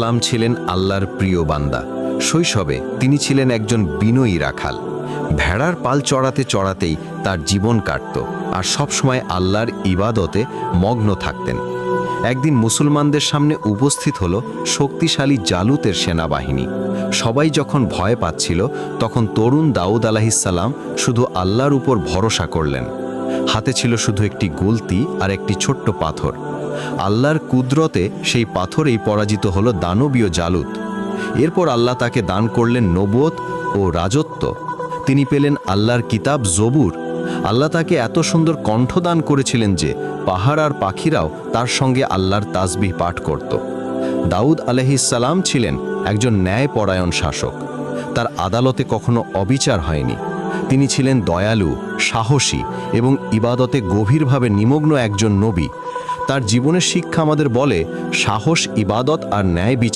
সালাম ছিলেন আল্লাহর প্রিয় বান্দা। শৈশবে তিনি ছিলেন একজন বিনয়ী রাখাল। ভেড়ার পাল চড়াতে চড়াতেই তার জীবন কাটত আর সবসময় আল্লাহর ইবাদতে মগ্ন থাকতেন। একদিন মুসলমানদের সামনে উপস্থিত হলো শক্তিশালী জালুতের সেনাবাহিনী। সবাই যখন ভয় পাচ্ছিল, তখন তরুণ দাউদ আলাহিসাল্লাম শুধু আল্লাহর উপর ভরসা করলেন। হাতে ছিল শুধু একটি গুলতি আর একটি ছোট্ট পাথর। আল্লাহর কুদরতে সেই পাথরেই পরাজিত হলো দানবীয় জালুত। এরপর আল্লাহ তাকে দান করলেন নবুয়ত ও রাজত্ব। তিনি পেলেন আল্লাহর কিতাব জবুর। আল্লাহ তাকে এত সুন্দর কণ্ঠদান করেছিলেন যে পাহাড় আর পাখিরাও তার সঙ্গে আল্লাহর তাসবিহ পাঠ করত। দাউদ আলহিসাল্লাম ছিলেন একজন ন্যায়পরায়ণ শাসক। তার আদালতে কখনো অবিচার হয়নি। তিনি ছিলেন দয়ালু, সাহসী এবং ইবাদতে গভীরভাবে নিমগ্ন একজন নবী। তার জীবনের শিক্ষা আমাদের বলে সাহস ইবাদত আর ন্যায় বিচার।